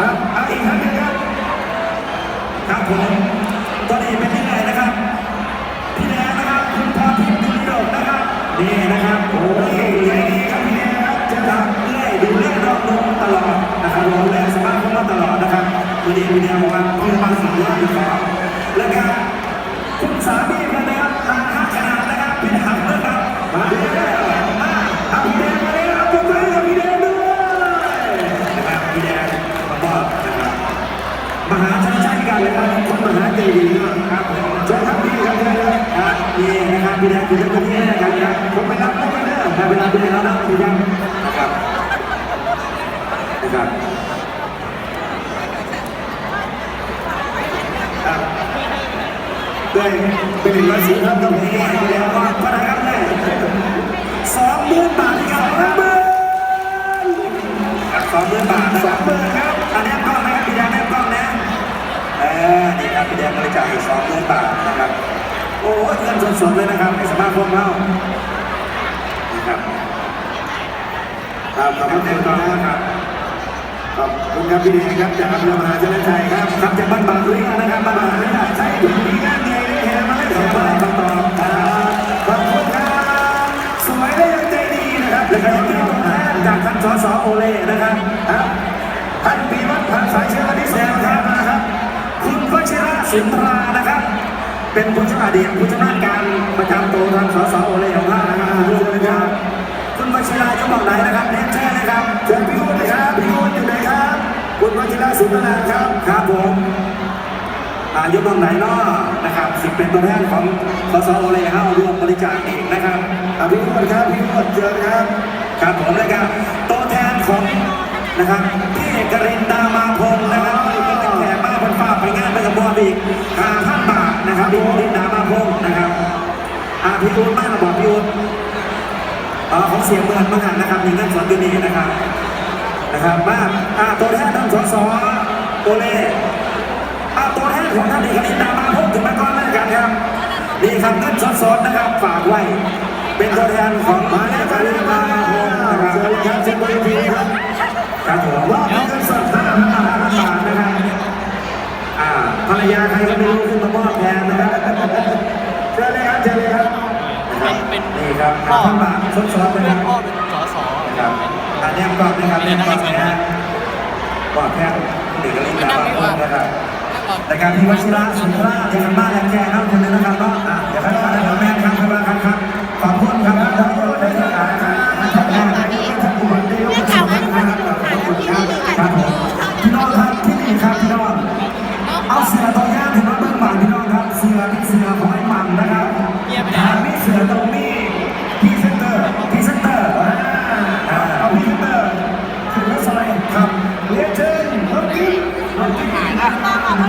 อะออีกครั้หนึงครับครับผมตอนนี้เป็นที่ไหนนะครับ พี่แนนนะครับคุณพาทิพย์ดุลดกนะครับนี่นะครับโอ้ยใจดีครับแนนครับจะทำเรื่ดูเรื่รอลงตลอดนะครับดูแลสภาพของเราตลอดนะครับวันนี้พี่แนนบอกว่าเพื่อนานสามร้อยครับ เลยครับคนมหาใจดีครับเชิญครับพี่ครับพี่ครับครับนี่นะครับพี่แดงคุณจะเป็นที่แรกกันครับผมไปรับไม่ได้แต่เวลาพี่แดงเรารับพี่แดงนะครับนะครับด้วยเป็นร้อยสีครับต้องมีพี่แดงว่าพนักงานเลยสองหมื่นบาทครับสองหมื่นสองหมื่นบาทสองหมื่นครับอันนี้ อนี่ครับพี่แดงบริจาคอีกสองหมื่นบาทนะครับ โอ้เงินสดๆเลยนะครับในสามาคมเรานะครับครับขอบขอบคุคุณณคครัรับขอบคุณครับพี่แดงครับจากอำเภอมหาชนชัยครับครับจากบ้านบางเรื่องนะครับบ้านบางเรื่องใช้ถุงนี้งานใหญ่เลยเห็นไหมเห็นไหมคำตอครับขอบคุณครับสวยและยังใจดีนะครับและก็ยังมีตัวแทนจากท่านสสโอเล่นะครับครับ สินทรานะครับ เป็นผู้ช่วยอดีตผู้ชนาญการประจำตัวทางสสโอเล่ของเรานะครับร่วมเลยครับคุณวชิระจะบอกไหนนะครับเรียนเชิญนะครับเชิญพี่อุ้นเลยครับพี่อุ้นอยู่ไหนครับคุณวัชิระสุนทราครับครับผมอายุตรงไหนเนาะนะครับสิเป็นตัวแทนของสสโอเล่เข้าร่วมบริจาคเองนะครับอะพี่อุ้นครับพี่อุ้นเชิญครับครับผมนะครับตัวแทนของนะครับพี่เอกรินดามา อีกห้าพันบาทนะครับพี่เอกรินดามาพงศ์นะครับอาพี่อู๊ดมากระบอกพี่อู๊ดเออของเสียงเมืองเมื่อหันนะครับมีเงินสดอยู่นี่นะครับนะครับมาอ่าตัวแทนท่านสสโอเล่อาตัวแทนของท่านเอกรินดามาพงศ์ถึงมาก่อนแล้วกันครับนี่ครับเงินสดๆนะครับฝากไว้ เป็นตัวแทนของมามาแล้แล้ววคครัรับบมาพงศ์นะครับเชิญครับเชิญบนเวทีครับครับผมาใครก็ไม่รู้ขึ้นมามอบแทนนะครับเชิญเลยครับเชิญเลยครับเป็นเป็นนี่ครับพ่อห้าพันบาทสดๆเลยครับพ่อเป็นสสครับอันนี้กล้องนะครับนี่กล้องนะฮะกล้องแค่เด็กกระลิ่งดาวบ้างนะครับแต่การที่วชิระสุนทราเด็กบ้าแรงแก่ครับคนนึงนะครับก็อะเดี๋ยวให้มาแล้วแม่ครับแม่ครับ